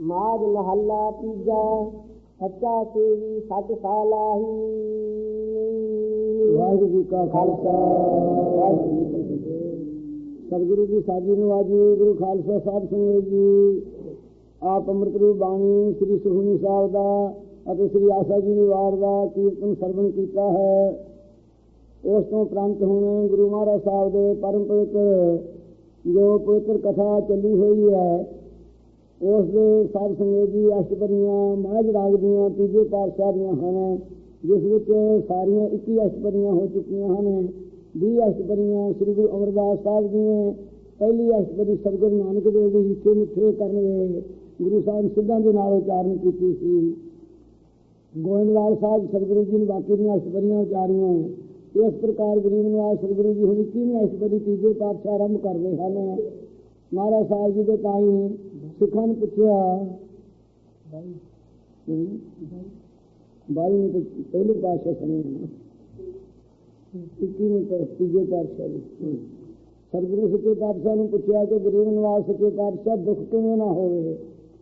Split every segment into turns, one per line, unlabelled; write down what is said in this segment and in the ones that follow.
ਮਾਜ ਮਹੱਲਾ ਤੀਜਾ, ਸੱਚਾ ਸੇਵੀ ਸੱਚ ਸਾਲਾਹੀ।
ਵਾਹਿਗੁਰੂ ਜੀ ਕਾ ਖਾਲਸਾ। ਵਾਹਿਗੁਰੂ ਜੀ ਕੀ ਫਤਿਹ ਸਤਿਗੁਰੂ ਜੀ, ਸਾਜੀ ਨੂੰ ਗੁਰੂ ਖਾਲਸਾ ਸਾਹਿਬ ਸੰਗਤ ਜੀ। ਆਪ ਅੰਮ੍ਰਿਤ ਰੂਪ ਬਾਣੀ ਸ੍ਰੀ ਸੁਖਮਨੀ ਸਾਹਿਬ ਦਾ ਅਤੇ ਸ੍ਰੀ ਆਸਾ ਜੀ ਦੀ ਵਾਰ ਦਾ ਕੀਰਤਨ ਸਰਵਣ ਕੀਤਾ ਹੈ। ਉਸ ਤੋਂ ਪ੍ਰੰਤ ਹੁਣ ਗੁਰੂ ਮਹਾਰਾਜ ਸਾਹਿਬ ਦੇ ਪਰਮ ਪਵਿੱਤਰ ਜੋ ਪਵਿੱਤਰ ਕਥਾ ਚੱਲੀ ਹੋਈ ਹੈ ਉਸ ਦੇ ਸਭ ਸੰਗਤ ਜੀ ਅਸ਼ਟਪਦੀਆਂ ਮਾਝ ਰਾਗ ਦੀਆਂ ਤੀਜੇ ਪਾਤਸ਼ਾਹ ਦੀਆਂ ਹਨ, ਜਿਸ ਵਿੱਚ ਸਾਰੀਆਂ 21 ਅਸ਼ਟਪਰੀਆਂ ਹੋ ਚੁੱਕੀਆਂ ਹਨ। 20 ਅਸ਼ਟਪਰੀਆਂ ਸ੍ਰੀ ਗੁਰੂ ਅਮਰਦਾਸ ਸਾਹਿਬ ਦੀਆਂ, ਪਹਿਲੀ ਅਸ਼ਟਪਦੀ ਸਤਿਗੁਰੂ ਨਾਨਕ ਦੇਵ ਜੀ ਹਿੱਸੇ ਮਿੱਠੇ ਕਰਨ ਵੇ ਗੁਰੂ ਸਾਹਿਬ ਸਿੱਧਾਂ ਦੇ ਨਾਲ ਉਚਾਰਨ ਕੀਤੀ ਸੀ। ਗੋਇੰਦਵਾਲ ਸਾਹਿਬ ਸਤਿਗੁਰੂ ਜੀ ਨੇ ਬਾਕੀ ਦੀਆਂ ਅਸ਼ਟਪਰੀਆਂ ਉਚਾਰੀਆਂ। ਇਸ ਪ੍ਰਕਾਰ ਗਰੀਬ ਨਿਵਾਸ ਸਤਿਗੁਰੂ ਜੀ ਹੁਣ 21ਵੀਂ ਅਸ਼ਟਪਦੀ ਤੀਜੇ ਪਾਤਸ਼ਾਹ ਆਰੰਭ ਕਰਦੇ ਹਨ। ਮਹਾਰਾਜ ਸਾਹਿਬ ਜੀ ਦੇ ਤਾਈ ਸਿੱਖਾਂ ਨੂੰ ਪੁੱਛਿਆ ਬਾਈ। ਨੇ ਪਹਿਲੇ ਪਾਤਸ਼ਾਹ ਸੁਣੇ ਇੱਕੀਵੇਂ ਤੇ ਤੀਜੇ ਪਾਤਸ਼ਾਹ ਦੀ। ਸਤਿਗੁਰੂ ਸੱਚੇ ਪਾਤਸ਼ਾਹ ਨੂੰ ਪੁੱਛਿਆ ਕਿ ਗਰੀਬ ਨਿਵਾਸ ਸੱਚੇ ਪਾਤਸ਼ਾਹ ਦੁੱਖ ਕਿਵੇਂ ਨਾ ਹੋਵੇ।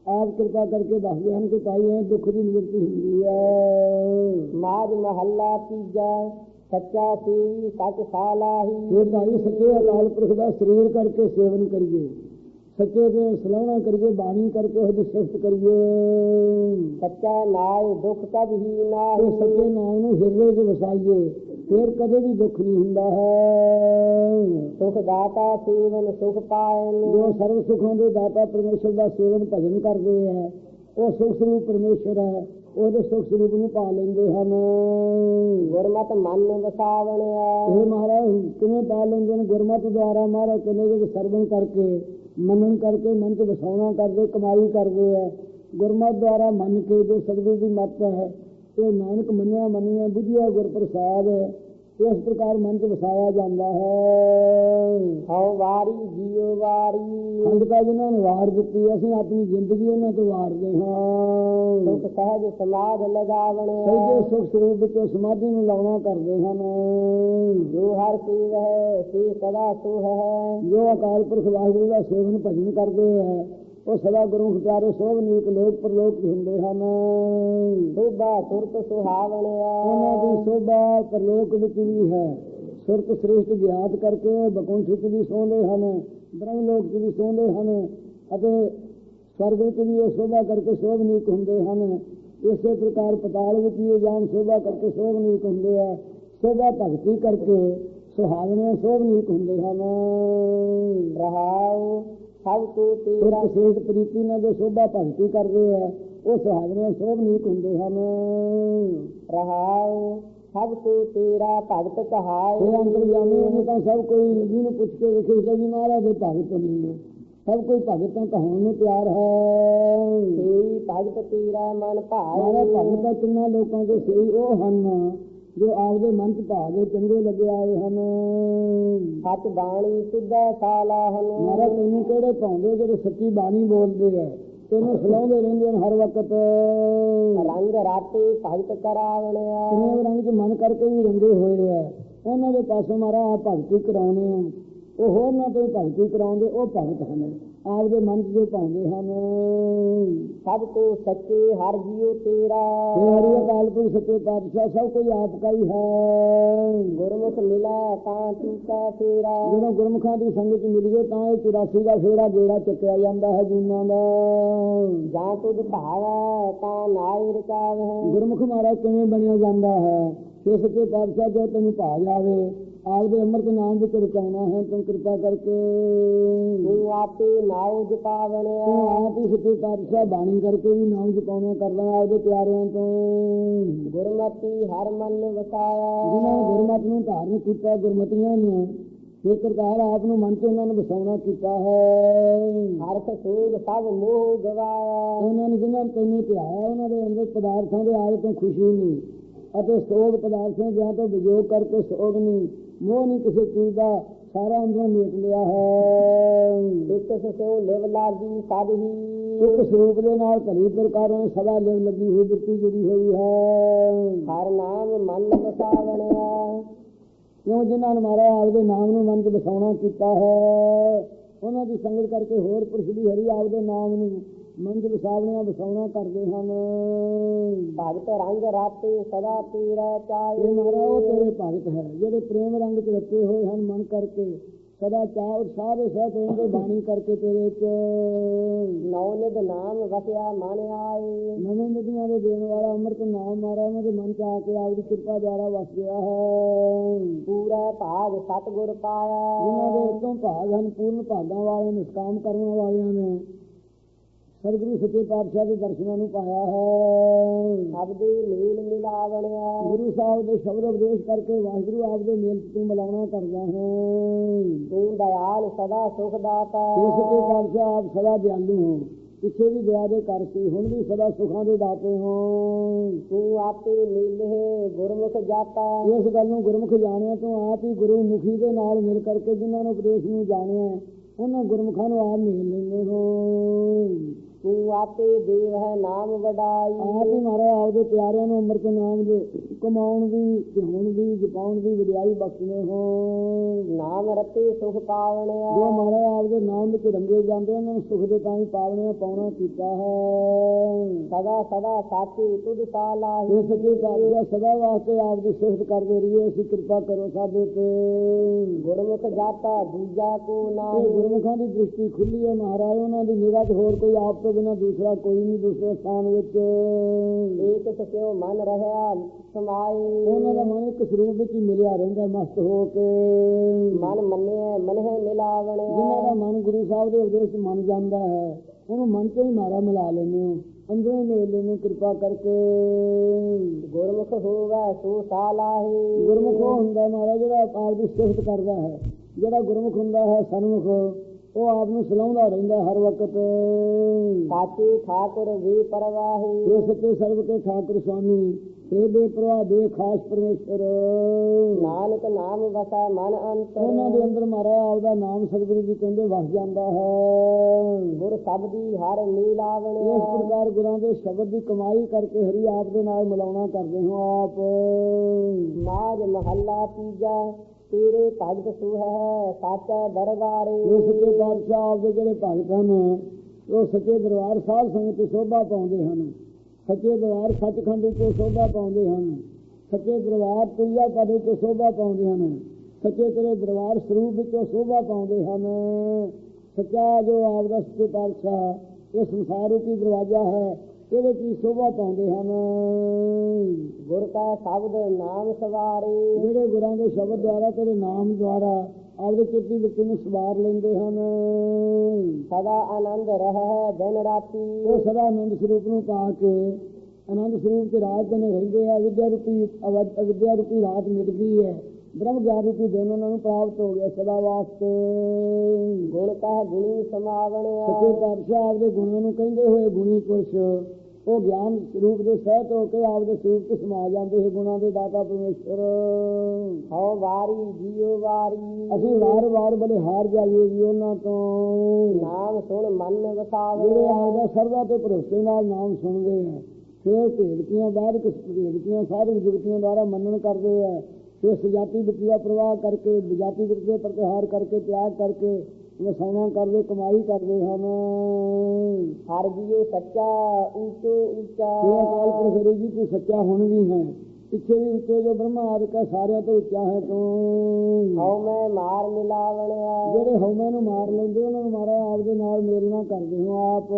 ਆਪ ਕਿਰਪਾ ਕਰਕੇ ਦੱਸਦੇ ਹਨ ਕਿ ਭਾਈ ਇਹ ਦੁੱਖ ਦੀ ਨਿਵਰਤੀ ਹੁੰਦੀ ਹੈ।
ਮਾਜ ਮਹੱਲਾ ਤੀਜਾ। ਸੱਚਾ ਸੇਵੀ ਸੱਚ ਸਾਲਾਹੀ
ਇਹ ਭਾਈ ਸੱਚੇ ਅਕਾਲ ਪੁਰਖ ਦਾ ਸਰੀਰ ਕਰਕੇ ਸੇਵਨ ਕਰੀਏ ਸੱਚੇ ਦੇ ਸਲਾਹਣਾ ਕਰੀਏ ਬਾਣੀ ਕਰਕੇ ਉਹਦੀ ਸਿਫਤ ਕਰੀਏ
ਸੱਚਾ ਨਾਏ ਦੁੱਖ ਕਦ ਹੀ
ਤੇ
ਨਾਹੀ
ਸੱਚੇ ਨਾਮ ਨੂੰ ਹਿਰਦੇ 'ਚ ਵਸਾਈਏ ਫਿਰ ਕਦੇ ਵੀ ਦੁੱਖ ਨਹੀਂ ਹੁੰਦਾ ਹੈ
ਸੁਖ ਦਾਤਾ ਸੇਵਨ ਸੁਖ ਪਾਇਨ
ਜੋ ਸਰਵ ਸੁਖਾਂ ਦੇ ਦਾਤਾ ਪਰਮੇਸ਼ਰ ਦਾ ਸੇਵਨ ਭਜਨ ਕਰਦੇ ਹੈ ਉਹ ਸੁਖ ਸਰੂਪ ਪਰਮੇਸ਼ਰ ਹੈ ਉਹਦੇ ਸੁਖ ਸਰੂਪ ਨੂੰ ਪਾ ਲੈਂਦੇ ਹਨ
ਗੁਰਮਤ ਮਨ ਵਸਾਵਣਿਆ
ਇਹ ਮਹਾਰਾਜ, ਕਿਵੇਂ ਪਾ ਲੈਂਦੇ ਨੇ ਗੁਰਮਤ ਦੁਆਰਾ ਮਹਾਰਾਜ? ਕਹਿੰਦੇ ਕਿ ਸਰਵਣ ਕਰਕੇ, ਮੰਨਣ ਕਰਕੇ, ਮਨ ਚ ਵਸਾਉਣਾ ਕਰਦੇ, ਕਮਾਈ ਕਰਦੇ ਹੈ ਗੁਰਮਤ ਦੁਆਰਾ ਮੰਨ ਕੇ ਜੋ ਸਤਿਗੁਰੂ ਦੀ ਮੱਤ ਹੈ, ਇਹ ਨਾਨਕ ਮੰਨਿਆ ਮੰਨਿਆ ਬੁਝਿਆ ਗੁਰ ਪ੍ਰਸਾਦ ਹੈ। ਇਸ ਪ੍ਰਕਾਰ ਮਨ ਚ ਵਸਾਇਆ ਜਾਂਦਾ ਹੈ?
ਹਉ ਵਾਰੀ ਜੀਉ ਵਾਰੀ।
ਸੰਗਤਾਂ ਜਿਨ੍ਹਾਂ ਨੂੰ ਵਾਰ ਦਿੱਤੀ ਅਸੀਂ ਆਪਣੀ ਜ਼ਿੰਦਗੀ ਉਹਨਾਂ ਤੋਂ ਵਾਰਦੇ ਹਾਂ।
ਸੁਖ ਸਹਿਜ ਸਮਾਧ ਲਗਾਵਣਿਆ
ਸਹਿਜੇ ਸੁਖ ਸਰੂਪ ਵਿੱਚ ਸਮਾਧੀ ਨੂੰ ਲਾਉਣਾ ਕਰਦੇ ਹਨ
ਜੋ ਹਰ ਸੇਵ ਹੈ ਸੇ ਸਦਾ ਸੁਖ ਹੈ।
ਜੋ ਅਕਾਲ ਪੁਰਖ ਵਾਹਿਗੁਰੂ ਦਾ ਸੇਵਨ ਭਜਨ ਕਰਦੇ ਹੈ ਉਹ ਸਦਾ ਗੁਰੂ ਪਿਆਰੇ ਸੋਭ ਨੀਕ ਲੋਕ ਪਰਲੋਕ ਹੁੰਦੇ ਹਨ।
ਸੋਭਾ ਸੁਰਤ ਸੁਹਾਵਣਿਆ
ਉਹਨਾਂ ਦੀ ਸੋਭਾ ਪਰਲੋਕ ਵਿੱਚ ਵੀ ਹੈ। ਸੁਰਤ ਸ੍ਰੇਸ਼ਟ ਗਿਆਤ ਕਰਕੇ ਬਕੁੰਠ ਵਿੱਚ ਵੀ ਸੌਂਦੇ ਹਨ ਬ੍ਰਹਮ ਲੋਕ ਵੀ ਸੌਂਦੇ ਹਨ ਅਤੇ ਸਵਰਗ ਵਿੱਚ ਵੀ ਇਹ ਸੋਭਾ ਕਰਕੇ ਸੋਭਨੀਕ ਹੁੰਦੇ ਹਨ। ਇਸੇ ਪ੍ਰਕਾਰ ਪਤਾਲ ਵਿੱਚ ਵੀ ਇਹ ਜਾਨ ਸੋਭਾ ਕਰਕੇ ਸੋਭਨੀਕ ਹੁੰਦੇ ਆ। ਸੋਭਾ ਭਗਤੀ ਕਰਕੇ ਸੁਹਾਵਣੇ ਸੋਭਨੀਕ ਹੁੰਦੇ ਹਨ।
ਰਹਾਉ ਸਭ ਕੋ ਤੇਰਾ
ਸੇਠ ਪ੍ਰੀਤੀ ਨਾਲ ਜੋ ਸੋਭਾ ਭਗਤੀ ਕਰਦੇ ਆ ਉਹ ਸੁਹਾਵਣੇ ਸੋਭਨੀਕ ਹੁੰਦੇ ਹਨ।
ਰਹਾਉ ਸਭ ਕੋ ਤੇਰਾ ਭਗਤ ਕਹਾਏ
ਇਹ ਅੰਤਰਜਾਮੀ ਉਹਨੂੰ ਤਾਂ ਸਭ ਕੋਈ ਜਿਹਨੂੰ ਪੁੱਛ ਕੇ ਵੇਖੇ ਤਾਂ ਜੀ ਮਹਾਰਾਜ ਦੇ ਭਗਤ ਨਹੀਂ ਹੈ। ਸਭ ਕੋਈ ਭਗਤਾਂ ਕਹਾਉਣ ਨੂੰ ਤਿਆਰ ਹੈ।
ਸੇਈ ਭਗਤ ਤੇਰਾ ਮਨ
ਮਹਾਰਾਜ
ਭਾਏ
ਭਗਤ ਕਿੰਨਾ ਲੋਕਾਂ ਦੇ ਸਹੀ ਉਹ ਹਨ। ਜੋ ਆਪਦੇ ਮਨ ਚ ਭਾਗੇ ਚੰਗੇ ਲੱਗੇ ਆਏ ਹਨ।
ਸੱਚ ਬਾਣੀ ਸਿੱਧਾ ਸਾਲਾਹਨ
ਮਹਾਰਾਜ ਤੈਨੂੰ ਕਿਹੜੇ ਪਾਉਂਦੇ ਜਿਹੜੇ ਸੱਚੀ ਬਾਣੀ ਬੋਲਦੇ ਆ? ਤੈਨੂੰ ਸਲਾਉਂਦੇ ਰਹਿੰਦੇ ਨੇ ਹਰ ਵਕਤ।
ਰੰਗ ਰਾਤੇ ਭਗਤ ਕਰਾਵਣਿਆ
ਕਿੰਨੇ ਰੰਗ ਚ ਮਨ ਕਰਕੇ ਵੀ ਰੰਗੇ ਹੋਏ ਆ। ਉਹਨਾਂ ਦੇ ਪਾਸੋਂ ਮਾਰਾ ਆ ਭਗਤੀ ਕਰਾਉਣੇ ਆ। ਉਹ ਹੋਰਨਾਂ ਤੋਂ ਭਗਤੀ ਕਰਾਉਂਦੇ ਉਹ ਭਗਤ ਹਨ। ਆਪਦੇ ਮਨ ਚ ਜੋ ਪਾਉਂਦੇ ਹਨ।
ਸਭ ਤੋਂ ਸੱਚੇ ਹਰ ਜੀਉ ਤੇਰਾ।
ਹਰੀ ਅਕਾਲ ਪੁਰਖ ਸੱਚੇ ਪਾਤਸ਼ਾਹ ਸਭ ਕੋਈ ਆਪ ਕਾ ਹੀ ਹੈ।
ਗੁਰਮੁਖ ਮਿਲਾ ਤਾਂ ਚੂਕਾ ਫੇਰਾ।
ਜਦੋਂ ਗੁਰਮੁਖਾਂ ਦੀ ਸੰਗਤ ਮਿਲੀਏ ਤਾਂ ਇਹ 84 ਦਾ ਫੇਰਾ ਜਿਹੜਾ ਚੱਕਿਆ ਜਾਂਦਾ ਹੈ ਜੀਨਾਂ ਦਾ।
ਜਾਂ ਤੁਧ ਭਾਵੈ ਤਾਂ ਨਾਇ ਰਚਾਵ। ਹੈ
ਗੁਰਮੁਖ ਮਹਾਰਾਜ ਕਿਵੇਂ ਬਣਿਆ ਜਾਂਦਾ ਹੈ? ਕਿ ਸੱਚੇ ਪਾਤਸ਼ਾਹ ਜੇ ਤੈਨੂੰ ਭਾ ਜਾਵੇ ਆਪਦੇ ਅੰਮ੍ਰਿਤ ਨਾਮ ਵਿੱਚ ਰਚਾਉਣਾ ਹੈ ਤੂੰ ਕਿਰਪਾ ਕਰਕੇ।
ਤੂੰ ਆਪੇ ਨਾਉ ਜਪਾਵਣਿਆ।
ਤੂੰ ਆਪ ਹੀ ਸੱਚੇ ਪਾਤਸ਼ਾਹ ਬਾਣੀ ਕਰਕੇ ਵੀ ਨਾਮ ਜਪਾਉਣਾ ਕਰਦਾ ਆਪਦੇ ਪਿਆਰਿਆਂ ਤੋਂ।
ਗੁਰਮਤੀ ਹਰ ਮਨ ਵਸਾਇਆ।
ਜਿਨ੍ਹਾਂ ਨੇ ਗੁਰਮਤਿ ਨੂੰ ਧਾਰਨ ਕੀਤਾ ਗੁਰਮਤੀਆਂ ਨੇ ਇਹ ਕਰਤਾਰ ਆਪ ਨੂੰ ਮਨ ਚ ਉਹਨਾਂ ਨੂੰ ਵਸਾਉਣਾ ਕੀਤਾ ਹੈ।
ਹਰਖ ਸੂਝ ਸਭ ਮੋਹ ਗਵਾਇਆ।
ਉਹਨਾਂ ਨੇ ਜਿਨ੍ਹਾਂ ਤੈਨੂੰ ਧਿਆਇਆ ਉਹਨਾਂ ਦੇ ਅੰਦਰ ਪਦਾਰਥਾਂ ਦੇ ਆਏ ਤੋਂ ਖੁਸ਼ੀ ਨਹੀਂ। ਅਤੇ ਸੋਗ ਪਦਾਰਥਾਂ ਜਾਂ ਤੋਂ ਵਿਜੋਗ ਕਰਕੇ ਸੋਗ ਨਹੀਂ। ਮੋਹ ਨਹੀਂ ਕਿਸੇ ਚੀਜ਼ ਦਾ ਸਾਰਾ ਅੰਦਰੋਂ ਮੇਟ ਲਿਆ ਹੈ।
ਇੱਕ ਸਿਉ ਲਿਵ ਲਾਗੀ ਸਾਧੀ
ਇੱਕ ਸਰੂਪ ਦੇ ਨਾਲ ਭਲੀ ਪ੍ਰਕਾਰਾਂ ਸਦਾ ਲਿਵ ਲੱਗੀ ਹੋਈ ਬਿਰਤੀ ਜੁੜੀ ਹੋਈ ਹੈ।
ਹਰ ਨਾਮ ਮਨ ਵਸਾਵਣਿਆ।
ਕਿਉਂ ਜਿਨ੍ਹਾਂ ਨੇ ਮਾਰਾ ਆਪਦੇ ਨਾਮ ਨੂੰ ਮਨ ਚ ਵਸਾਉਣਾ ਕੀਤਾ ਹੈ। ਉਹਨਾਂ ਦੀ ਸੰਗਤ ਕਰਕੇ ਹੋਰ ਪੁਰਸ਼ ਵੀ ਹਰੀ ਆਪਦੇ ਨਾਮ ਨੂੰ ਮੰਜ਼ਿਲ ਸਾਵਣਿਆਂ ਵਸਾਉਣਾ ਕਰਦੇ ਹਨ।
ਭਗਤ ਰੰਗ ਰਾਤੇ ਸਦਾ ਚਾਏ
ਮਾਰਾ ਉਹ ਤੇਰੇ ਭਗਤ ਹੈ ਜਿਹੜੇ ਪ੍ਰੇਮ ਰੰਗ ਚ ਰੱਤੇ ਹੋਏ ਹਨ ਮਨ ਕਰਕੇ ਸਦਾ ਚਾਹ ਉਤਸ਼ਾਹ ਦੇ ਸਹਿਤ ਇਹਦੇ ਬਾਣੀ ਕਰਕੇ ਤੇਰੇ ਚ
ਨੌ ਨਿਧ ਨਾਮ ਵਸਿਆ ਮਨ ਆਏ।
ਨਵੇਂ ਨਦੀਆਂ ਦੇ ਦੇਣ ਵਾਲਾ ਅੰਮ੍ਰਿਤ ਨਾਮ ਮਾਰਾ ਉਹਨਾਂ ਦੇ ਮਨ ਚ ਆ ਕੇ ਆਪਦੀ ਕਿਰਪਾ ਦੁਆਰਾ ਵਸ ਗਿਆ ਹੈ।
ਪੂਰਾ ਭਾਗ ਸਤਗੁਰ ਪਾਇਆ।
ਦੇ ਉਤੋਂ ਭਾਗ ਹਨ ਪੂਰਨ ਭਾਗਾਂ ਵਾਲੇ ਨਿਸ਼ਕਾਮ ਕਰਨ ਵਾਲਿਆਂ ਨੇ। ਸਤਿਗੁਰੂ ਸੱਚੇ ਪਾਤਸ਼ਾਹ ਦੇ ਦਰਸ਼ਨਾਂ ਨੂੰ ਪਾਇਆ ਹੈ।
ਸਬਦੀ ਲੀਲ ਮਿਲਾਵਣਿਆ
ਗੁਰੂ ਸਾਹਿਬ ਦੇ ਸ਼ਬਦ ਉਪਦੇਸ਼ ਕਰਕੇ ਵਾਹਿਗੁਰੂ ਆਪ ਦੇ ਮੇਲ ਤੂੰ ਮਿਲਾਉਣਾ ਕਰਦਾ ਹੈ।
ਤੂੰ ਦਇਆਲ ਸਦਾ ਸੁਖ ਦਾਤਾ
ਸੱਚੇ ਪਾਤਸ਼ਾਹ ਆਪ ਸਦਾ ਦਿਆਲੂ ਹੋ ਪਿੱਛੇ ਵੀ ਦਇਆ ਦੇ ਕਰ ਸੀ ਹੁਣ ਵੀ ਸਦਾ ਸੁਖਾਂ ਦੇ ਦਾਤੇ ਹੋ
ਤੂੰ ਆਪੇ ਮਿਲੇ ਗੁਰਮੁਖ ਜਾਤਾ।
ਇਸ ਗੱਲ ਨੂੰ ਗੁਰਮੁਖ ਜਾਣਿਆ ਤੂੰ ਆਪ ਹੀ ਗੁਰੂ ਮੁਖੀ ਦੇ ਨਾਲ ਮਿਲ ਕਰਕੇ ਜਿਨ੍ਹਾਂ ਨੂੰ ਉਪਦੇਸ਼ ਨੂੰ ਜਾਣਿਆ ਉਹਨਾਂ ਗੁਰਮੁਖਾਂ ਨੂੰ ਆਪ ਮਿਲ ਲੈਂਦੇ ਹੋ
ਤੂੰ ਆਪੇ ਦੇਵ ਹੈ ਨਾਮ ਵਡਾਈ।
ਆਪ ਹੀ ਮਾਰੇ ਆਪਦੇ ਪਿਆਰਿਆਂ ਨੂੰ ਅੰਮ੍ਰਿਤ ਨਾਮ ਦੇ ਕਮਾਉਣ ਦੀ ਤੇ ਹੁਣ ਦੀ ਜਪਾਉਣ ਦੀ ਵਡਿਆਈ ਬਖਸ਼ਨੇ ਹੋ।
ਨਾਮ ਰਤੇ ਸੁਖ ਪਾਵਣਿਆ।
ਜੋ ਮਾਰੇ ਆਪਦੇ ਨਾਮ ਵਿੱਚ ਰੰਗੇ ਜਾਂਦੇ ਉਹਨਾਂ ਨੂੰ ਸੁਖ ਦੇ ਤਾਂ ਹੀ ਪਾਵਣਿਆ ਪਾਉਣਾ ਕੀਤਾ ਹੈ।
ਸਦਾ ਸਦਾ ਸਾਚੀ ਤੁਧ ਸਾਲਾਹੀ
ਇਹ ਸੱਚੇ ਪਾਤਸ਼ਾਹ ਸਦਾ ਵਾਸਤੇ ਆਪ ਦੀ ਸਿਫਤ ਕਰਦੇ ਰਹੀਏ ਅਸੀਂ ਕਿਰਪਾ ਕਰੋ ਸਾਡੇ ਤੇ।
ਗੁਰਮੁਖ ਜਾਤਾ ਦੂਜਾ ਕੋ ਨਾਹੀ।
ਗੁਰਮੁਖਾਂ ਦੀ ਦ੍ਰਿਸ਼ਟੀ ਖੁੱਲੀ ਹੈ ਮਹਾਰਾਜ ਉਹਨਾਂ ਦੀ ਨਿਗਾਹ 'ਚ ਹੋਰ ਕੋਈ ਆਪ ਤੋਂ ਬਿਨਾਂ ਦੂਸਰਾ ਕੋਈ ਨਹੀਂ ਦੂਸਰੇ ਸਥਾਨ ਵਿੱਚ।
ਏਕ ਸਕਿਓ ਮਨ ਰਹਿਆ ਸਮਾਈ।
ਉਹਨਾਂ ਦਾ ਮਨ ਇੱਕ ਸਰੂਪ ਵਿੱਚ ਹੀ ਮਿਲਿਆ ਰਹਿੰਦਾ ਮਸਤ ਹੋ ਕੇ।
ਮਨ ਮੰਨਿਆ ਮਨ ਹੈ
ਜਿਨ੍ਹਾਂ
ਮਿਲਾਵਣਿਆ
ਦਾ ਮਨ ਗੁਰੂ ਸਾਹਿਬ ਦੇ ਉਪਦੇਸ਼ ਮੰਨ ਜਾਂਦਾ ਹੈ ਉਹਨੂੰ ਮਨ 'ਚ ਹੀ ਮਾਰਾ ਮਿਲਾ ਲੈਂਦੇ ਹੋ। ਅੰਦਰੋਂ ਮਿਲ ਹੋ ਕਿਰਪਾ ਕਰਕੇ।
ਗੁਰਮੁਖ ਹੋਵੇ ਸੋ ਸਾਲਾਹੀ।
ਗੁਰਮੁਖ ਹੁੰਦਾ ਮਹਾਰਾਜ ਜਿਹੜਾ ਆਪ ਦੀ ਸਿਫਤ ਕਰਦਾ ਹੈ। ਜਿਹੜਾ ਗੁਰਮੁਖ ਹੁੰਦਾ ਹੈ ਸਨਮੁਖ। ਉਹ ਆਪ ਨੂੰ ਸਲਾਉਂਦਾ ਰਹਿੰਦਾ ਹਰ ਵਕਤ।
ਸਾਚੀ ਠਾਕੁਰ ਵੀ ਪਰਵਾਹੀ।
ਇਹ ਸੱਚੇ ਸਰਬ ਕੇ ਠਾਕੁਰ ਸੁਆਮੀ ਇਹ ਬੇਪਰਵਾਹ ਬੇਖਾਸ ਪਰਮੇਸ਼ਰ
ਨਾਨਕ ਨਾਮ ਵਸੈ ਮਨ
ਉਹਨਾਂ ਦੇ
ਅੰਤਰ
ਅੰਦਰ ਮਾਰਾ ਆਪਦਾ ਨਾਮ ਸਤਿਗੁਰੂ ਜੀ ਕਹਿੰਦੇ ਵਸ ਜਾਂਦਾ ਹੈ।
ਗੁਰ ਸਬਦੀ ਹਰ
ਇਸ
ਮਿਲਾਵਣਿਆ
ਪ੍ਰਕਾਰ ਗੁਰਾਂ ਦੇ ਸ਼ਬਦ ਦੀ ਕਮਾਈ ਕਰਕੇ ਹਰੀ ਆਪ ਦੇ ਨਾਲ ਮਿਲਾਉਣਾ ਕਰਦੇ ਹੋ ਆਪ।
ਮਾਜ ਮਹੱਲਾ ਤੀਜਾ। ਤੇਰੇ ਭਗਤ ਸੁਹੈ ਸਾਚਾ ਦਰਬਾਰੇ।
ਇਹ ਸੱਚੇ ਪਾਤਸ਼ਾਹ ਦੇ ਜਿਹੜੇ ਭਗਤ ਹਨ, ਉਹ ਸੱਚੇ ਦਰਬਾਰ ਸਾਹਿਬ ਸੰਗਤ ਦੀ ਸ਼ੋਭਾ ਪਾਉਂਦੇ ਹਨ। ਸੱਚੇ ਦਰਬਾਰ ਸੱਚਖੰਡ ਵਿੱਚ ਸ਼ੋਭਾ ਪਾਉਂਦੇ ਹਨ। ਸੱਚੇ ਦਰਬਾਰ ਤੁਲਿਆ ਪਦ ਵਿੱਚ ਸ਼ੋਭਾ ਪਾਉਂਦੇ ਹਨ। ਸੱਚੇ ਤੇਰੇ ਦਰਬਾਰ ਸਰੂਪ ਵਿੱਚ ਸ਼ੋਭਾ ਪਾਉਂਦੇ ਹਨ। ਸੱਚਾ ਜੋ ਆਪ ਦਾ ਸੱਚੇ ਪਾਤਸ਼ਾਹ, ਇਹ ਸੰਸਾਰ ਰੂਪੀ ਦਰਵਾਜ਼ਾ ਹੈ। ਇਹਦੇ ਹੀ ਸ਼ੋਭਾ ਪਾਉਂਦੇ ਹਨ।
ਗੁਰ ਕਾ ਸ਼ਬਦ ਨਾਮ ਸਵਾਰੇ।
ਜਿਹੜੇ ਗੁਰਾਂ ਦੇ ਸ਼ਬਦ ਦੁਆਰਾ ਤੇਰੇ ਨਾਮ ਦੁਆਰਾ ਆਪਦੇ ਚਿੱਤੀ ਵਿੱਚ ਨੂੰ ਸਵਾਰ ਲੈਂਦੇ ਹਨ।
ਸਦਾ ਆਨੰਦ ਰਹਿ ਦਿਨ ਰਾਤੀ।
ਉਹ ਸਦਾ ਆਨੰਦ ਸਰੂਪ ਨੂੰ ਪਾ ਕੇ ਆਨੰਦ ਸਰੂਪ ਚ ਰਾਤ ਦਿਨ ਰਹਿੰਦੇ ਆ। ਵਿਦਿਆ ਰੂਪੀ ਅਵ- ਅਵਿਦਿਆ ਰੂਪੀ ਰਾਤ ਮਿਟ ਗਈ ਹੈ। ਬ੍ਰਹਮ ਗਿਆਨ ਰੂਪੀ ਦਿਨ ਉਹਨਾਂ ਨੂੰ ਪ੍ਰਾਪਤ ਹੋ ਗਿਆ ਸਦਾ ਵਾਸਤੇ।
ਗੁਣ ਕਹ ਗੁਣੀ ਸਮਾਵਣਿਆ
ਸੱਚੇ ਪਾਤਸ਼ਾਹ ਆਪਦੇ ਗੁਣਾਂ ਨੂੰ ਕਹਿੰਦੇ ਹੋਏ ਗੁਣੀ ਪੁਰਸ਼ ਉਹ ਗਿਆਨ ਰੂਪ ਦੇ ਸਹਿਤ ਹੋ ਕੇ ਆਪਦੇ ਸਰੂਪ ਚ ਸਮਾ ਜਾਂਦੇ ਹੈ ਗੁਣਾਂ ਦੇ ਦਾਤਾ ਪਰਮੇਸ਼ਰ
ਹਉ ਵਾਰੀ ਜੀਉ ਵਾਰੀ।
ਅਸੀਂ ਵਾਰ ਵਾਰ ਬਲੇ ਹਾਰ ਜਾਈਏ ਜੀ ਉਹਨਾਂ ਤੋਂ।
ਨਾਮ ਸੁਣ ਮਨ
ਜਿਹੜੇ
ਵਸਾਵਣਿਆ
ਆਪਦਾ ਸਰਦਾ ਤੇ ਭਰੋਸੇ ਨਾਲ ਨਾਮ ਸੁਣਦੇ ਆ ਫਿਰ ਭੇਦਕੀਆਂ ਬਾਅਦ ਕਿਸ ਭੇਦਕੀਆਂ ਸਾਰੇ ਜੁਗਤੀਆਂ ਦੁਆਰਾ ਮੰਨਣ ਕਰਦੇ ਆ। ਫਿਰ ਸਜਾਤੀ ਬਿਰਤੀ ਦਾ ਪ੍ਰਵਾਹ ਕਰਕੇ ਵਿਜਾਤੀ ਬਿਰਤੀ ਦੇ ਪ੍ਰਤਿਹਾਰ ਕਰਕੇ ਤਿਆਗ ਕਰਕੇ ਵਸਾਉਣਾ ਕਰਦੇ ਕਮਾਈ ਕਰਦੇ ਹਨ।
ਹਰ ਜੀਉ ਸੱਚਾ ਊਚੋ ਊਚਾ
ਇਹ ਅਕਾਲ ਪੁਰਖ ਜੀ ਤੂੰ ਸੱਚਾ ਹੁਣ ਵੀ ਹੈ। ਪਿੱਛੇ ਵੀ ਉੱਚੇ ਜੋ ਬ੍ਰਹਮਾ ਆਦਿਕ ਹੈ ਸਾਰਿਆਂ ਤੋਂ ਉੱਚਾ ਹੈ ਤੂੰ।
ਹਉ ਮੈਂ ਮਾਰ ਮਿਲਾਵਣਿਆ।
ਜਿਹੜੇ ਹਉਮੈ ਨੂੰ ਮਾਰ ਲੈਂਦੇ ਉਹਨਾਂ ਨੂੰ ਮਾਰਾ ਆਪ ਦੇ ਨਾਲ ਮੇਲਣਾ ਕਰਦੇ ਹੋ ਆਪ।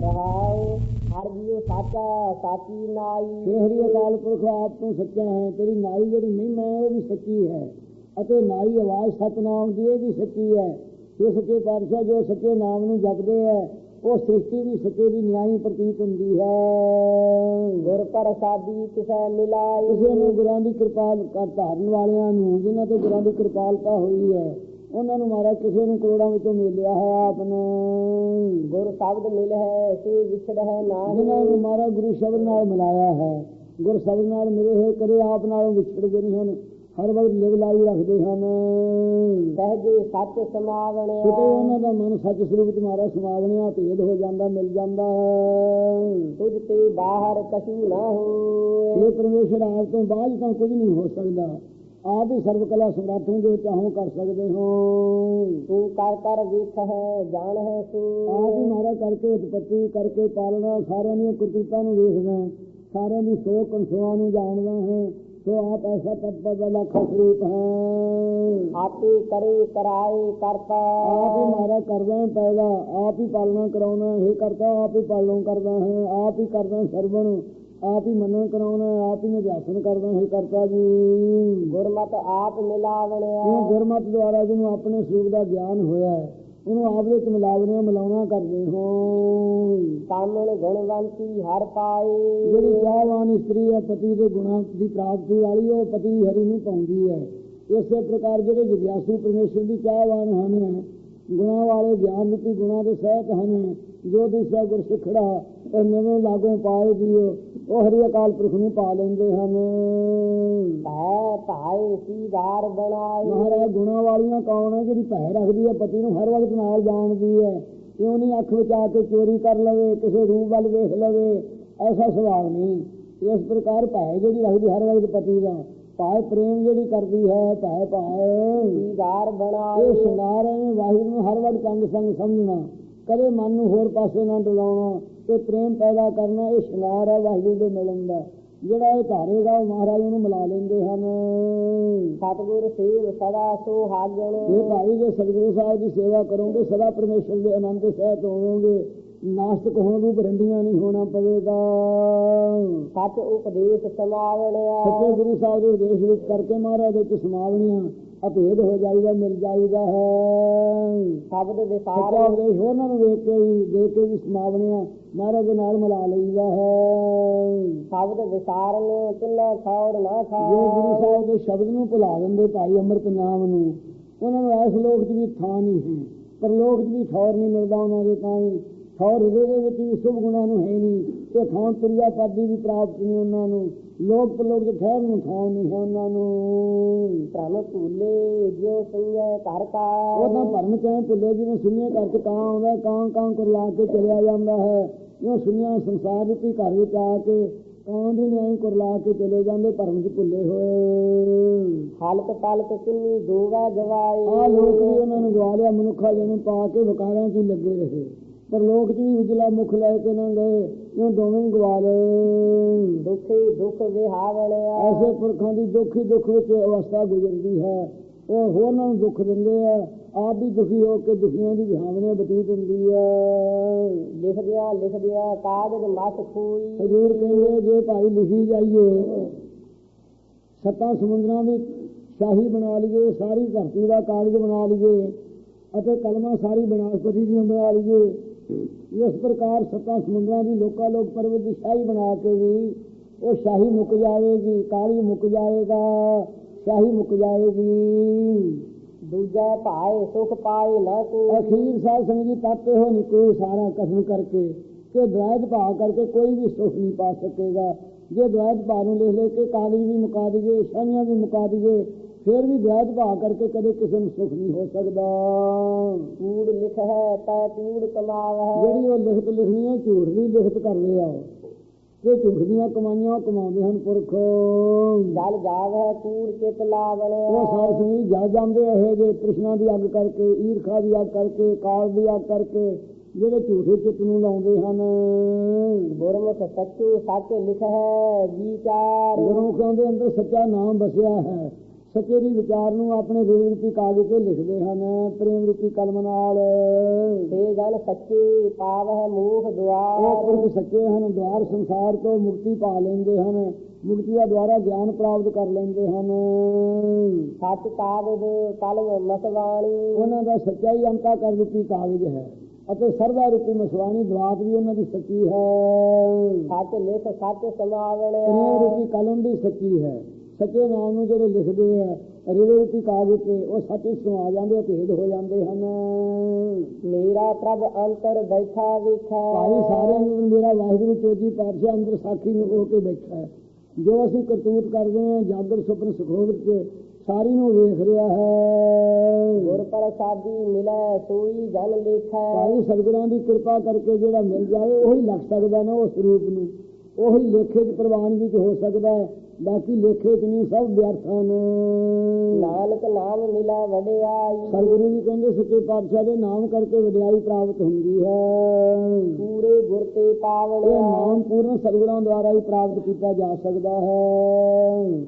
ਰਹਾਉ ਹਰ ਜੀਉ ਸਾਚਾ ਸਾਚੀ ਨਾਈ।
ਇਹ ਹਰੀ ਅਕਾਲ ਪੁਰਖ ਆਪ ਤੋਂ ਸੱਚਾ ਹੈ ਤੇਰੀ ਨਾਈ ਜਿਹੜੀ ਮਹਿਮਾ ਹੈ ਉਹ ਵੀ ਸੱਚੀ ਹੈ। ਅਤੇ ਨਾਈ ਆਵਾਜ਼ ਸਤਨਾਮ ਦੀ ਇਹ ਵੀ ਸੱਚੀ ਹੈ। ਇਹ ਸੱਚੇ ਪਾਤਸ਼ਾਹ ਜੋ ਸੱਚੇ ਨਾਮ ਨੂੰ ਜਪਦੇ ਹੈ ਉਹ ਸ੍ਰਿਸ਼ਟੀ ਵੀ ਸੱਚੇ ਦੀ ਨਿਆਈ ਪ੍ਰਤੀਤ ਹੁੰਦੀ ਹੈ।
ਗੁਰ ਪ੍ਰਸਾਦੀ ਕਿਸੈ ਮਿਲਾਈ।
ਕਿਸੇ ਨੂੰ ਗੁਰਾਂ ਦੀ ਕਿਰਪਾ ਕਰ ਧਾਰਨ ਵਾਲਿਆਂ ਨੂੰ ਜਿਨ੍ਹਾਂ ਤੇ ਗੁਰਾਂ ਦੀ ਕਿਰਪਾਲਤਾ ਹੋਈ ਹੈ। ਉਹਨਾਂ ਨੂੰ ਮਹਾਰਾਜ ਕਿਸੇ ਨੂੰ ਕਰੋੜਾਂ ਵਿੱਚੋਂ ਮਿਲਿਆ ਹੈ ਆਪ ਨੇ
ਗੁਰ ਸ਼ਬਦ ਮਿਲ ਹੈ ਸੇ ਵਿਛੜ ਹੈ ਨਾਹੀ
ਜਿਨ੍ਹਾਂ ਨੂੰ ਮਹਾਰਾਜ ਗੁਰੂ ਸ਼ਬਦ ਨਾਲ ਮਿਲਾਇਆ ਹੈ। ਗੁਰ ਸ਼ਬਦ ਨਾਲ ਮਿਲੇ ਹੋਏ ਕਦੇ ਆਪ ਨਾਲੋਂ ਵਿਛੜਦੇ ਨਹੀਂ ਹਨ। ਹਰ ਵਕਤ ਲਿਵ ਲਾਈ ਰੱਖਦੇ ਹਨ।
ਸਹਜੇ ਸੱਚ
ਕਿਤੇ
ਸਮਾਵਣਿਆ
ਉਹਨਾਂ ਦਾ ਮਨ ਸੱਚ ਸਰੂਪ ਚ ਮਾਰਾ ਸਮਾਵਣਿਆ ਭੇਦ ਹੋ ਜਾਂਦਾ ਮਿਲ ਜਾਂਦਾ ਹੈ।
ਤੁਝ ਤੇ ਬਾਹਰ ਕਛੂ ਨਾ ਹੋਏ।
ਇਹ ਪਰਮੇਸ਼ਰ ਆਪ ਤੋਂ ਬਾਅਦ ਤਾਂ ਕੁਝ ਨਹੀਂ ਹੋ ਸਕਦਾ। ਆਪ ਹੀ ਸਰਬ ਕਲਾ ਸਮਰੱਥ ਹੋ ਜੋ ਚਾਹੋ ਕਰ ਸਕਦੇ ਹੋ।
ਤੂੰ ਕਰ ਕਰ ਵੇਖ ਹੈ ਜਾਣ ਹੈ
ਆਪ ਹੀ
ਸੂ
ਮਾਰਾ ਕਰਕੇ ਉਤਪਤੀ ਕਰਕੇ ਪਾਲਣਾ ਸਾਰਿਆਂ ਦੀਆਂ ਕਰਤੂਤਾਂ ਨੂੰ ਵੇਖਦਾ ਸਾਰਿਆਂ ਦੀ ਸੋਚ ਕਨਸੋਆਂ ਨੂੰ ਜਾਣਦਾ ਹੈ। ਸੋ ਆਪ ਐਸਾ ਤਤਪਰ ਦਾ ਲੱਖ ਸਰੂਪ ਹੈ।
ਆਪੇ ਕਰੇ ਕਰਾਏ ਕਰਤਾ।
ਆਪ ਹੀ ਮਾਰਾ ਕਰਦਾ ਹੈ ਪੈਦਾ। ਆਪ ਹੀ ਪਾਲਣਾ ਕਰਾਉਣਾ ਹੈ ਕਰਤਾ ਆਪ ਹੀ ਪਾਲਣਾ ਕਰਦਾ ਹੈ। ਆਪ ਹੀ ਕਰਦਾ ਸਰਵਣ। ਆਪ ਹੀ ਮੰਨਣ ਕਰਾਉਣਾ ਹੈ ਆਪ ਹੀ ਨਿਧਿਆਸਨ ਕਰਦਾ ਹੈ ਕਰਤਾ ਜੀ।
ਗੁਰਮਤ ਆਪ
ਉਹ
ਮਿਲਾਵਣਿਆ
ਗੁਰਮਤ ਦੁਆਰਾ ਜਿਹਨੂੰ ਆਪਣੇ ਸਰੂਪ ਦਾ ਗਿਆਨ ਹੋਇਆ ਉਹਨੂੰ ਆਪ ਵਿੱਚ ਮਿਲਾਵਣੀਆਂ ਮਿਲਾਉਣਾ ਕਰਦੇ ਹੋ।
ਕਾਮਣ ਗੁਣਵੰਤੀ ਹਰ ਪਾਏ।
ਜਿਹੜੀ ਚਾਹਵਾਨ ਇਸਤਰੀ ਹੈ ਪਤੀ ਦੇ ਗੁਣਾਂ ਦੀ ਪ੍ਰਾਪਤੀ ਵਾਲੀ ਉਹ ਪਤੀ ਹਰੀ ਨੂੰ ਪਾਉਂਦੀ ਹੈ। ਇਸੇ ਪ੍ਰਕਾਰ ਜਿਹੜੇ ਜਿਗਿਆਸੂ ਪਰਮੇਸ਼ਰ ਦੀ ਚਾਹਵਾਨ ਹਨ ਗੁਣਾਂ ਵਾਲੇ ਗਿਆਨ ਰੂਪੀ ਗੁਣਾਂ ਦੇ ਸਹਿਤ ਹਨ ਜੋ ਦਿਸਾ ਗੁਰ ਸਿੱਖੜਾ ਇਹ ਨਵੇਂ ਲਾਗੋਂ ਪਾਏ ਦੀ ਉਹ ਹਰੀ ਅਕਾਲ ਪੁਰਖ ਨੂੰ ਪਾ ਲੈਂਦੇ ਹਨ।
ਭੈ ਭਾਏ ਸੀਧਾਰ ਬਣਾਏ।
ਮਹਾਰਾਜ ਗੁਣਾਂ ਵਾਲੀਆਂ ਕੌਣ ਹੈ ਜਿਹੜੀ ਭੈ ਰੱਖਦੀ ਹੈ? ਪਤੀ ਨੂੰ ਹਰ ਵਕਤ ਨਾਲ ਜਾਣਦੀ ਹੈ। ਕਿਉਂ ਨਹੀਂ ਅੱਖ ਬਚਾ ਕੇ ਚੋਰੀ ਕਰ ਲਵੇ ਕਿਸੇ ਰੂਪ ਵੱਲ ਵੇਖ ਲਵੇ? ਐਸਾ ਸੁਭਾਅ ਨਹੀਂ। ਇਸ ਪ੍ਰਕਾਰ ਭੈ ਜਿਹੜੀ ਰੱਖਦੀ ਹਰ ਵਕਤ ਪਤੀ ਦਾ ਭਾਏ ਪ੍ਰੇਮ ਜਿਹੜੀ ਕਰਦੀ ਹੈ ਭੈ ਭਾਏ
ਸੀਧਾਰ
ਇਹ
ਬਣਾਏ
ਸ਼ਿੰਗਾਰ ਹੈ ਵਾਹਿਗੁਰੂ ਨੂੰ ਹਰ ਵਕਤ ਅੰਗ ਸੰਗ ਸਮਝਣਾ। ਕਦੇ ਮਨ ਨੂੰ ਹੋਰ ਪਾਸੇ ਨਾ ਡਲਾਉਣਾ। ਤੇ ਪ੍ਰੇਮ ਪੈਦਾ ਕਰਨਾ ਇਹ ਸ਼ਿੰਗਾਰ ਹੈ ਵਾਹਿਗੁਰੂ ਦੇ ਮਿਲਣ ਦਾ। ਜਿਹੜਾ ਇਹ ਧਾਰੇਗਾ ਉਹ ਮਹਾਰਾਜ ਨੂੰ ਮਿਲਾ ਲੈਂਦੇ ਹਨ।
ਸਤਿਗੁਰ ਸੇਵ ਸਦਾ ਸੁਹਾਗਣ
ਜੇ ਭਾਈ ਜੇ ਸਤਿਗੁਰੂ ਸਾਹਿਬ ਦੀ ਸੇਵਾ ਕਰੋਗੇ ਸਦਾ ਪਰਮੇਸ਼ਰ ਦੇ ਆਨੰਦ ਦੇ ਸਹਿਤ ਹੋਵੋਗੇ ਨਾਸਤਕ ਹੋਣ ਨੂੰ ਬਰੰਡੀਆਂ ਨਹੀਂ ਹੋਣਾ ਪਵੇਗਾ।
ਸੱਚ ਉਪਦੇਸ਼ ਸਮਾਵਣਿਆ
ਸੱਚੇ ਗੁਰੂ ਸਾਹਿਬ ਦੇ ਉਪਦੇਸ਼ ਵਿੱਚ ਕਰਕੇ ਮਹਾਰਾਜ ਦੇ ਸਮਾਵਣੀਆਂ ਅਭੇਦ ਹੋ ਜਾਈਦਾ ਮਿਲ ਜਾਈਦਾ ਹੈ।
ਸ਼ਬਦ ਵਿਸਾਰ
ਉਪਦੇਸ਼ ਉਹਨਾਂ ਨੂੰ ਵੇਖ ਕੇ ਹੀ ਦੇਖ ਕੇ ਵੀ ਸਮਾਵਣੀਆਂ ਮਹਾਰਾਜ ਦੇ ਨਾਲ ਮਿਲਾ ਲਈਦਾ ਹੈ।
ਸ਼ਬਦ ਵਿਸਾਰਨ ਤਿੰਨਾ ਖੌੜ ਨਾ
ਜੋ ਗੁਰੂ ਸਾਹਿਬ ਦੇ ਸ਼ਬਦ ਨੂੰ ਭੁਲਾ ਦਿੰਦੇ ਭਾਈ ਅੰਮ੍ਰਿਤ ਨਾਮ ਨੂੰ ਉਹਨਾਂ ਨੂੰ ਇਸ ਲੋਕ 'ਚ ਵੀ ਥਾਂ ਨਹੀਂ ਹੈ। ਪਰ ਲੋਕ 'ਚ ਵੀ ਠੌਰ ਨਹੀਂ ਮਿਲਦਾ ਉਹਨਾਂ ਦੇ ਤਾਂ ਹਿਰਦੇ ਦੇ ਵਿੱਚ ਵੀ ਸੁਭ ਗੁਣਾਂ ਨੂੰ ਹੈ ਨਹੀਂ ਤੇ ਥਾਂ ਤੁਰਿਆ ਪਾਦੀ ਵੀ ਪ੍ਰਾਪਤ ਨਹੀਂ ਉਹਨਾਂ ਨੂੰ। ਲੋਕ ਪਰਲੋਕ ਦੇ ਠਹਿਰ ਨੂੰ ਥਾਂ ਨਹੀਂ ਉਹਨਾਂ ਨੂੰ।
ਭ੍ਰਮ ਭੂਲੇ ਜਿਉ ਸਈਐ ਘਰ ਕਾ।
ਉਹ ਤਾਂ ਭਰਮ ਚਾਹੇ ਭੁੱਲੇ ਜਿਵੇਂ ਸੁਣੀਏ ਘਰ 'ਚ ਕਾਂ ਆਉਂਦਾ ਕਾਂ ਕਾਂ ਕਰ ਲਾ ਕੇ ਚਲਿਆ ਜਾਂਦਾ ਹੈ। ਉਹ ਸੁਣਿਆ ਸੰਸਾਰ ਰੂਪੀ ਘਰ ਵਿੱਚ ਆ ਕੇ ਕਾਂ ਦੀ ਨਿਆਈ ਕਰ ਲਾ ਕੇ ਚਲੇ ਜਾਂਦੇ ਭਰਮ 'ਚ ਭੁੱਲੇ ਹੋਏ।
ਹਲਕ ਪਲਕ ਕਿੰਨੀ ਦੋਗਾ ਜਵਾਈ।
ਆ ਲੋਕ ਵੀ ਉਹਨਾਂ ਨੂੰ ਗਵਾ ਲਿਆ ਮਨੁੱਖਾ ਜਿਹਨੂੰ ਪਾ ਕੇ ਵਕਾਰਾਂ 'ਚ ਲੱਗੇ ਰਹੇ। ਪਰ ਲੋਕ 'ਚ ਵੀ ਉਜਲਾ ਮੁਖ ਲੈ ਕੇ ਨਾ ਗਏ ਉਹ ਦੋਵੇਂ ਗਵਾ ਲਏ
ਦੁਖੀ ਦੁਖ ਵਿਹਾਵਣਿਆ
ਐਸੇ ਪੁਰਖਾਂ ਦੀ ਦੁੱਖ ਦੁੱਖ ਵਿੱਚ ਅਵਸਥਾ ਗੁਜ਼ਰਦੀ ਹੈ। ਉਹ ਹੋਰਨਾਂ ਨੂੰ ਦੁੱਖ ਦਿੰਦੇ ਆ। ਆਪ ਵੀ ਦੁਖੀ ਹੋ ਕੇ ਦੁਖੀਆਂ ਦੀ ਵਿਹਾਵਣੇ ਬਤੀਤ ਹੁੰਦੀ ਹੈ।
ਲਿਖਦਿਆਂ ਲਿਖਦਿਆਂ ਕਾਗਜ਼ ਮਸ ਖੂਈ।
ਹਜੂਰ ਕਹਿੰਦੇ ਜੇ ਭਾਈ ਲਿਖੀ ਜਾਈਏ ਸੱਤਾਂ ਸਮੁੰਦਰਾਂ ਦੀ ਸ਼ਾਹੀ ਬਣਾ ਲਈਏ ਸਾਰੀ ਧਰਤੀ ਦਾ ਕਾਗਜ਼ ਬਣਾ ਲਈਏ ਅਤੇ ਕਲਮਾਂ ਸਾਰੀ ਬਨਾਸਪਤੀ ਦੀਆਂ ਬਣਾ ਲਈਏ ਇਸ ਪ੍ਰਕਾਰ ਸੱਤਾਂ ਸਮੁੰਦਰਾਂ ਦੀ ਲੋਕਾਂ ਲੋਕ ਪਰਵਤ ਦੀ ਸ਼ਾਹੀ ਬਣਾ ਕੇ ਵੀ ਉਹ ਸ਼ਾਹੀ ਮੁੱਕ ਜਾਵੇਗੀ ਕਾਲੀ ਮੁੱਕ ਜਾਏਗਾ ਸ਼ਾਹੀ ਮੁੱਕ ਜਾਏਗੀ।
ਦੂਜਾ ਭਾਏ ਸੁਖ ਪਾਏ ਨਾ ਕੋ।
ਅਖੀਰ ਸਾਧ ਸੰਗਤ ਜੀ ਤਾਤੇ ਹੋ ਨਿਕੋ ਸਾਰਾ ਕਸਮ ਕਰਕੇ ਕਿ ਦਵਾਇਤ ਭਾ ਕਰਕੇ ਕੋਈ ਵੀ ਸੁਖ ਨਹੀਂ ਪਾ ਸਕੇਗਾ। ਜੇ ਦਵਾਇਤ ਭਾ ਨੂੰ ਲਿਖ ਲੈ ਕੇ ਕਾਗਜ਼ ਵੀ ਮੁਕਾ ਦਈਏ ਸ਼ਾਹੀਆਂ ਵੀ ਮੁਕਾ ਦਈਏ ਫਿਰ ਵੀ ਦਵਾਇਤ ਭਾ ਕਰਕੇ ਕਦੇ ਕਿਸੇ ਨੂੰ ਸੁਖ ਨਹੀਂ ਹੋ ਸਕਦਾ।
ਕੂੜ ਲਿਖ ਹੈ ਤੈ ਕੂੜ ਕਮਾਵ ਹੈ।
ਜਿਹੜੀ ਉਹ ਲਿਖਤ ਲਿਖਣੀ ਹੈ ਝੂਠ ਦੀ ਲਿਖਤ ਕਰਦੇ ਆ। ਕਿ ਝੂਠ ਦੀਆਂ ਕਮਾਈਆਂ ਉਹ ਕਮਾਉਂਦੇ ਹਨ ਪੁਰਖ।
ਜਲ ਜਾਵ ਹੈ ਕੂੜ ਚਿਤ
ਉਹ
ਲਾਵਣਿਆ
ਸਾਧ ਸੰਗਤ ਜਾ ਜਾਂਦੇ ਇਹ ਜੇ ਕ੍ਰਿਸ਼ਨਾ ਦੀ ਅੱਗ ਕਰਕੇ ਈਰਖਾ ਦੀ ਅੱਗ ਕਰਕੇ ਕਾਲ ਦੀ ਅੱਗ ਕਰਕੇ ਜਿਹੜੇ ਝੂਠੇ ਚਿੱਤ ਨੂੰ ਲਾਉਂਦੇ ਹਨ।
ਗੁਰਮੁਖ ਸੱਚੂ ਸੱਚ ਲਿਖ ਹੈ ਵਿਚਾਰ।
ਗੁਰਮੁਖਾਂ ਦੇ ਅੰਦਰ ਸੱਚਾ ਨਾਮ ਵਸਿਆ ਹੈ। ਸੱਚੇ ਦੀ ਵਿਚਾਰ ਨੂੰ ਆਪਣੇ ਦਿਲ ਰੂਪੀ ਕਾਗਜ਼ ਤੇ ਲਿਖਦੇ ਹਨ ਪ੍ਰੇਮ ਰੂਪੀ ਕਲਮ ਨਾਲ।
ਤੇ ਜਨ ਸੱਚੇ ਪਾਵ ਹੈ ਮੂਖ
ਉਹ
ਦੁਆਰ
ਪੁਰਖ ਸੱਚੇ ਹਨ ਦਵਾਰ ਸੰਸਾਰ ਤੋਂ ਮੁਕਤੀ ਪਾ ਲੈਂਦੇ ਹਨ ਮੁਕਤੀ ਦਾ ਦੁਆਰਾ ਗਿਆਨ ਪ੍ਰਾਪਤ ਕਰ ਲੈਂਦੇ ਹਨ।
ਸੱਚ ਕਾਗਜ਼ ਕਲਮ ਮਸਵਾਣੀ।
ਉਹਨਾਂ ਦਾ ਸੱਚਾ ਹੀ ਅੰਤਾ ਕਰ ਰੂਪੀ ਕਾਗਜ਼ ਹੈ ਅਤੇ ਸਰਦਾ ਰੂਪੀ ਮਸਵਾਣੀ ਦਵਾਤ ਵੀ ਉਹਨਾਂ ਦੀ ਸੱਚੀ ਹੈ।
ਸੱਚ ਲਿਖ ਸੱਚ
ਪ੍ਰੇਮ
ਸਮਾਵਣਿਆ
ਰੂਪੀ ਕਲਮ ਵੀ ਸੱਚੀ ਹੈ। ਸੱਚੇ ਨਾਮ ਨੂੰ ਜਿਹੜੇ ਲਿਖਦੇ ਆ ਰਿਵੇ ਕਾਗਜ਼ ਤੇ ਉਹ ਸੱਚ ਸਮਾ ਜਾਂਦੇ ਭੇਦ ਹੋ ਜਾਂਦੇ ਹਨ।
ਮੇਰਾ ਪ੍ਰਭ ਅੰਤਰ ਬੈਠਾ ਵੇਖੈ।
ਭਾਈ ਸਾਰਿਆਂ ਨੂੰ ਮੇਰਾ ਵਾਹਿਗੁਰੂ ਚੋਜੀ ਪਾਤਸ਼ਾਹ ਅੰਦਰ ਸਾਖੀ ਨੂੰ ਹੋ ਕੇ ਬੈਠਾ ਹੈ। ਜੋ ਅਸੀਂ ਕਰਤੂਤ ਕਰਦੇ ਹਾਂ ਜਾਗਰ ਸੁਪਨ ਸੁਖੋਵਤ ਚ ਸਾਰੀ ਨੂੰ ਵੇਖ ਰਿਹਾ ਹੈ।
ਗੁਰ ਪ੍ਰਸਾਦੀ ਮਿਲੈ ਸੋਈ ਜਨ ਲੇਖੈ।
ਭਾਈ ਸਤਿਗੁਰਾਂ ਦੀ ਕਿਰਪਾ ਕਰਕੇ ਜਿਹੜਾ ਮਿਲ ਜਾਏ ਉਹੀ ਲੱਗ ਸਕਦਾ ਨਾ ਉਸ ਰੂਪ ਨੂੰ। ਉਹੀ ਲੇਖੇ ਚ ਪ੍ਰਵਾਨਗੀ ਚ ਹੋ ਸਕਦਾ ਹੈ। ਬਾਕੀ ਲੇਖੇ ਚ ਨਹੀਂ ਸਭ ਵਿਅਰਥ ਹਨ।
ਨਾਨਕ ਨਾਮ ਮਿਲਾ ਵਡਿਆਈ।
ਸਤਿਗੁਰੂ ਜੀ ਕਹਿੰਦੇ ਸੱਚੇ ਪਾਤਸ਼ਾਹ ਦੇ ਨਾਮ ਕਰਕੇ ਵਡਿਆਈ ਪ੍ਰਾਪਤ ਹੁੰਦੀ ਹੈ।
ਪੂਰੇ ਗੁਰ ਤੇ
ਇਹ
ਪਾਵਣਿਆ
ਨਾਮ ਪੂਰਨ ਸਤਿਗੁਰਾਂ ਦੁਆਰਾ ਹੀ ਪ੍ਰਾਪਤ ਕੀਤਾ ਜਾ ਸਕਦਾ ਹੈ।